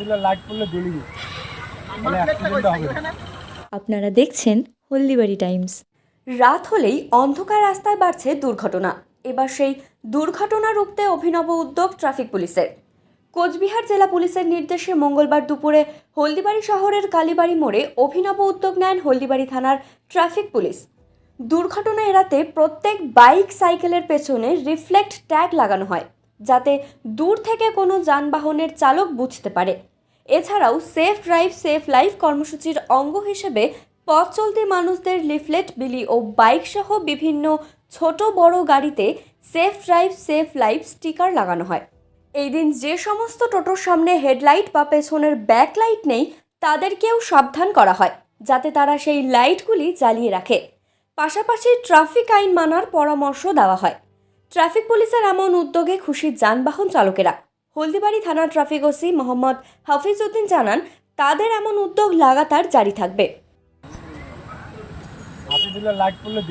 দিলে লাইট পড়লে জ্বলিয়ে মানে অ্যাক্সিডেন্ট হবে আপনারা দেখছেন হলদিবাড়ি টাইমস। রাত হলেই অন্ধকার রাস্তায় বাড়ছে দুর্ঘটনা। এবার সেই দুর্ঘটনা রুখতে অভিনব উদ্যোগ ট্রাফিক পুলিশের। কোচবিহার জেলা পুলিশের নির্দেশে মঙ্গলবার দুপুরে হলদিবাড়ি শহরের কালীবাড়ি মোড়ে অভিনব উদ্যোগ নেন হলদিবাড়ি থানার ট্রাফিক পুলিশ। দুর্ঘটনা এড়াতে প্রত্যেক বাইক সাইকেলের পেছনে রিফ্লেক্ট ট্যাগ লাগানো হয়। যাতে দূর থেকে কোনো যানবাহনের চালক বুঝতে পারে। এছাড়াও সেফ ড্রাইভ, সেফ লাইফ কর্মসূচির অঙ্গ হিসেবে পথ চলতি মানুষদের লিফলেট, বিলি ও বাইক সহ বিভিন্ন ছোট বড় গাড়িতে safe drive, safe life sticker লাগানো হয়। এই দিন যে সমস্ত টোটোর সামনে হেডলাইট বা পেছনের ব্যাকলাইট নেই, তাদেরকেও সাবধান করা হয়, যাতে তারা সেই লাইটগুলি জ্বালিয়ে রাখে। পাশাপাশি ট্রাফিক আইন মানার পরামর্শ দেওয়া হয়। ট্রাফিক পুলিশের এমন উদ্যোগে খুশি যানবাহন চালকেরা। হলদিবাড়ি থানার ট্রাফিক ওসি মোহাম্মদ হাফিজ উদ্দিন জানান তাদের এমন উদ্যোগ লাগাতার জারি থাকবে। লাইট পড়লে